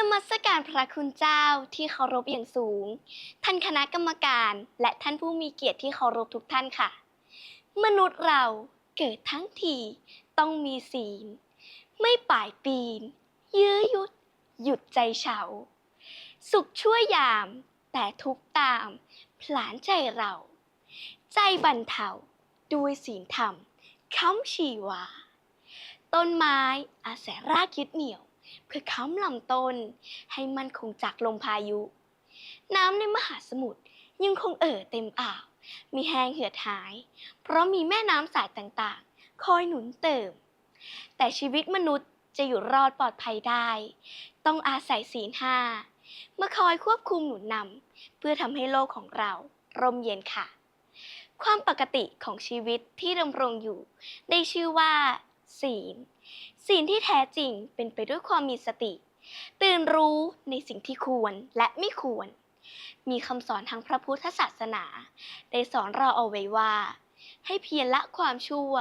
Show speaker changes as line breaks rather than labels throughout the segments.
นมัสการพระคุณเจ้าที่เคารพอย่างสูง ท่านคณะกรรมการและท่านผู้มีเกียรติที่เคารพทุกท่านค่ะ มนุษย์เราเกิดทั้งทีต้องมีศีล ไม่ป่ายปีน ยื้อยุด หยุดใจเฉา สุขชั่วยาม แต่ทุกตาม ผลานใจเรา ใจบันเทาด้วยศีลธรรมค้ำชีวา ต้นไม้อาศัยรากยึดเหนี่ยว เพื่อค้ำลำต้นให้มันคงจากลมพายุ น้ำในมหาสมุทรยังคงเอ่อเต็มอ่าวมีแห้งเหือดหาย เพราะมีแม่น้ำสายต่างๆ คอยหนุนเติม แต่ชีวิตมนุษย์จะอยู่รอดปลอดภัยได้ ต้องอาศัยศีลห้ามาคอยควบคุมหนุนนำเพื่อทำให้โลกของเราร่มเย็นค่ะ ความปกติของชีวิตที่ดำรงอยู่ ได้ชื่อว่า ศีล ศีลที่แท้จริงเป็นไปด้วยความมีสติ ตื่นรู้ในสิ่งที่ควรและไม่ควร มีคำสอนทางพระพุทธศาสนา ได้สอนเราเอาไว้ว่า ให้เพียรละความชั่ว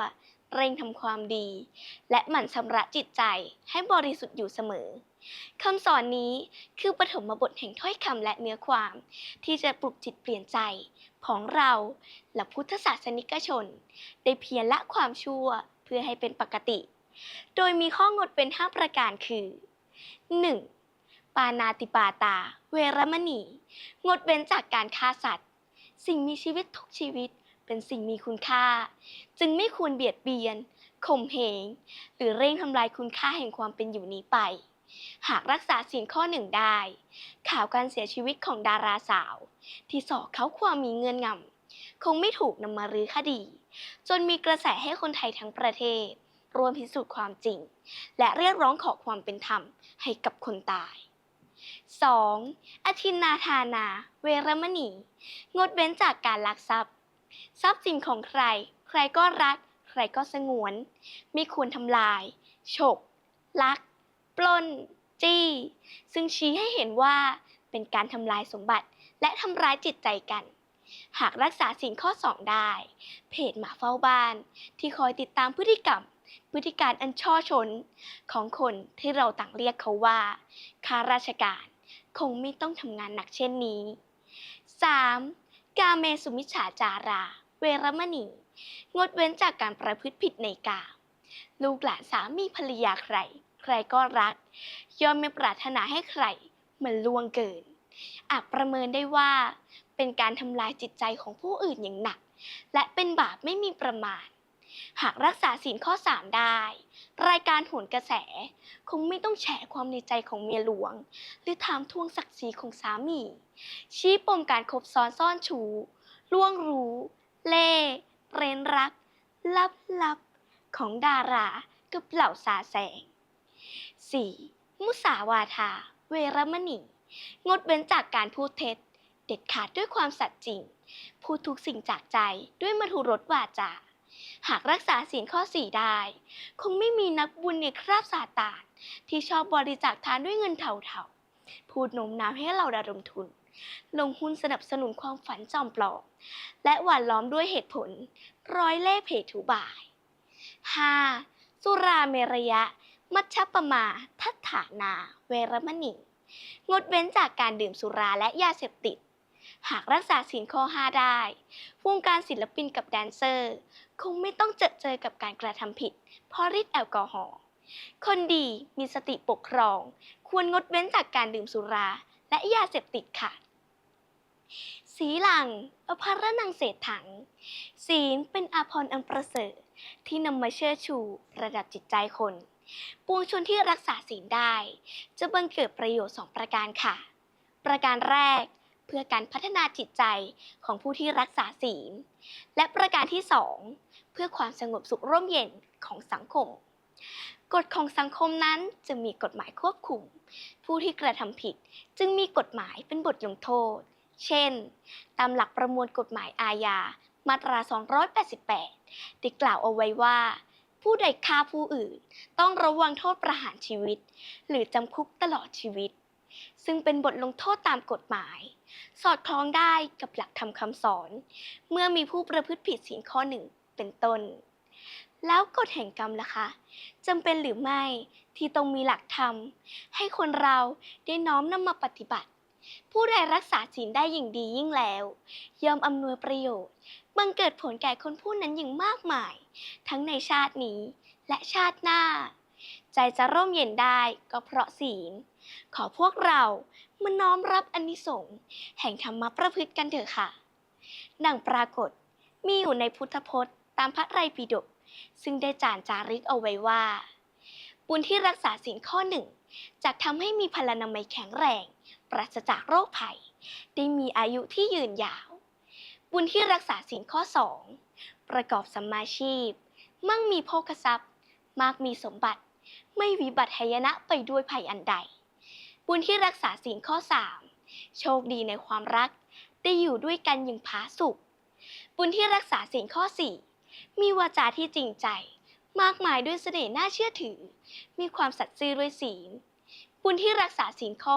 เร่งทำความดี และหมั่นชำระจิตใจให้บริสุทธิ์อยู่เสมอคำสอนนี้คือปฐมบทแห่งถ้อยคำและเนื้อความ ที่จะปลุกจิตเปลี่ยนใจของเราและพุทธศาสนิกชน ได้เพียรละความชั่วเพื่อให้เป็นปกติ โดยมีข้องดเป็น 5 ประการคือ 1. ปานาติปาตา เวรมณี งดเว้นจากการฆ่าสัตว์ สิ่งมีชีวิตทุกชีวิตเป็นสิ่งมีคุณค่า จึงไม่ควรเบียดเบียนข่มเหง หรือเร่งทำลายคุณค่าแห่งความเป็นอยู่นี้ไป หากรักษาศีลข้อหนึ่งได้ ข่าวการเสียชีวิตของดาราสาว ที่สอกเขาความมีเงื่อนงำคงไม่ถูกนำมารื้อคดี จนมีกระแสให้คนไทยทั้งประเทศ รวมพิสูจน์ความจริง และเรียกร้องขอความเป็นธรรมให้กับคนตาย 2. อธินนาทานา เวรมณี งดเว้นจากการลักทรัพย์ ทรัพย์สินของใคร ใครก็รัก ใครก็สงวน ไม่ควรทำลาย ฉก ลัก ปล้น จี้ ซึ่งชี้ให้เห็นว่าเป็นการทำลายสมบัติและทำร้ายจิตใจกัน หากรักษาสิ่งข้อ 2 ได้ เพจหมาเฝ้าบ้าน ที่คอยติดตามพฤติกรรม พฤติการอันช่อชนของคนที่เราต่างเรียกเขาว่าข้าราชการ คงไม่ต้องทำงานหนักเช่นนี้ 3. กาเมสุมิจฉาจารา เวรมณี งดเว้นจากการประพฤติผิดในกามลูกหลานสามีภรรยาใคร ใครก็รัก ย่อมไม่ปรารถนาให้ใครมันล่วงเกิน อาจประเมินได้ว่าเป็นการทำลายจิตใจของผู้อื่นอย่างหนัก และเป็นบาปไม่มีประมาณ หากรักษาศีลข้อ 3 ได้ รายการโหนกระแส คงไม่ต้องแฉความในใจของเมียหลวง หรือถามทวงศักดิ์ศรีของสามี ชี้ปมการคบซ้อนซ่อนชูล่วงรู้ เล่เร้นรักลับลับๆ ของดารากับเหล่าสาแสง 4. มุสาวาทา เวรมณี งดเว้นจากการพูดเท็จ เด็ดขาดด้วยความสัตย์จริง พูดทุกสิ่งจากใจด้วยมัทุรสวาจา หากรักษาศีลข้อ4ได้ คงไม่มีนักบุญในคราบซาตานที่ชอบบริจาคทานด้วยเงินเถาๆ พูดโน้มน้าวให้เราระดมทุน ลงหุ้นสนับสนุนความฝันจอมปลอม และหว่านล้อมด้วยเหตุผล ร้อยเล่เพทุบาย 5. สุราเมรยะ มัชฌปมา ทัฏฐานา เวรมณี งดเว้นจากการดื่มสุราและยาเสพติดหากรักษาศีลข้อ 5 ได้ วงการศิลปินกับแดนเซอร์ คงไม่ต้องเจอเจอกับการกระทำผิด เพราะฤทธิ์แอลกอฮอล์คนดีมีสติปกครอง ควรงดเว้นจากการดื่มสุราและยาเสพติดค่ะ สีหลังอภรนังเศษถัง ศีลเป็นอาภรณ์อันประเสริฐที่นำมาเชื่อชูระดับจิตใจคน ปวงชนที่รักษาศีลได้ จะบังเกิดประโยชน์สองประการค่ะ ประการแรกเพื่อการพัฒนาจิตใจของผู้ที่รักษาศีล และประการที่สอง พื่อความสงบสุขร่มเย็นของสังคม กฎของสังคมนั้นจะมีกฎหมายควบคุม ผู้ที่กระทำผิดจึงมีกฎหมายเป็นบทลงโทษ เช่น ตามหลักประมวลกฎหมายอาญามาตรา 288ได้กล่าวเอาไว้ว่า ผู้ใดฆ่าผู้อื่น ต้องระวังโทษประหารชีวิต หรือจำคุกตลอดชีวิต ซึ่งเป็นบทลงโทษตามกฎหมาย สอดคล้องได้กับหลักธรรมคำสอน เมื่อมีผู้ประพฤติผิดศีลข้อหนึ่ง เป็นต้น แล้วกฎแห่งกรรมล่ะคะจำเป็นหรือไม่ที่ต้องมีหลักธรรม ให้คนเราได้น้อมนำมาปฏิบัติ ผู้ใดรักษาศีลได้อย่างดียิ่งแล้ว ย่อมอำนวยประโยชน์ บังเกิดผลแก่คนผู้นั้นอย่างมากมาย ทั้งในชาตินี้และชาติหน้า ใจจะร่มเย็นได้ก็เพราะศีล ขอพวกเรามาน้อมรับอนิสงส์แห่งธรรมประพฤติกันเถอะค่ะ ดังปรากฏมีอยู่ในพุทธพจน์ ตามพระไตรปิฎกซึ่งได้จานจารึกเอาไว้ว่า บุญที่รักษาศีลข้อหนึ่งจะทำให้มีพลานามัยแข็งแรง ปราศจากโรคภัย ได้มีอายุที่ยืนยาว บุญที่รักษาศีลข้อสองประกอบสัมมาชีพ มั่งมีโภคทรัพย์ มากมีสมบัติ ไม่วิบัติหายนะไปด้วยภัยอันใด บุญที่รักษาศีลข้อสามโชคดีในความรัก ได้อยู่ด้วยกันอย่างผาสุกบุญที่รักษาศีลข้อ4 มีวาจาที่จริงใจ มากมายด้วยเสน่ห์น่าเชื่อถือ มีความสัตย์ซื่อด้วยศีล บุญที่รักษาศีลข้อ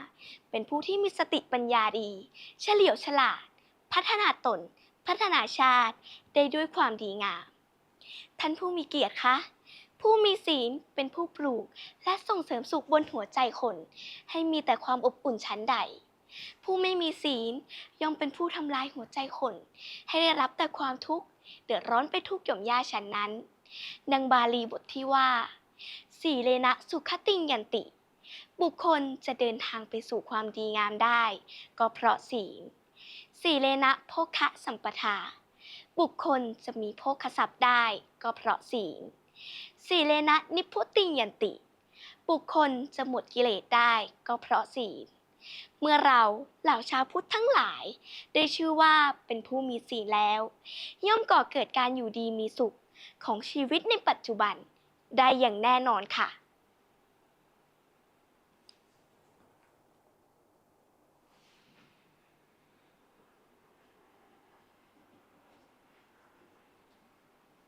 5 เป็นผู้ที่มีสติปัญญาดี เฉลียวฉลาด พัฒนาตน พัฒนาชาติ ได้ด้วยความดีงาม ท่านผู้มีเกียรติคะผู้มีศีลเป็นผู้ปลูกและส่งเสริมสุขบนหัวใจคน ให้มีแต่ความอบอุ่นชั้นใด ผู้ไม่มีศีลย่อมเป็นผู้ทำลายหัวใจคน ให้ได้รับแต่ความทุกข์เดือดร้อนไปทุกหย่อมย่าฉันนั้นดังบาลีบทที่ว่า สีเลนะสุขติงยันติ บุคคลจะเดินทางไปสู่ความดีงามได้ ก็เพราะศีลสีเลนะโภคะสัมปทา บุคคลจะมีโภคทรัพย์ได้ ก็เพราะศีลสีเลนะนิพพุติงยันติ บุคคลจะหมดกิเลสได้ ก็เพราะศีล เมื่อเราเหล่าชาวพุทธทั้งหลาย ได้ชื่อว่าเป็นผู้มีศีลแล้ว ย่อมก่อเกิดการอยู่ดีมีสุขของชีวิตในปัจจุบันได้อย่างแน่นอนค่ะ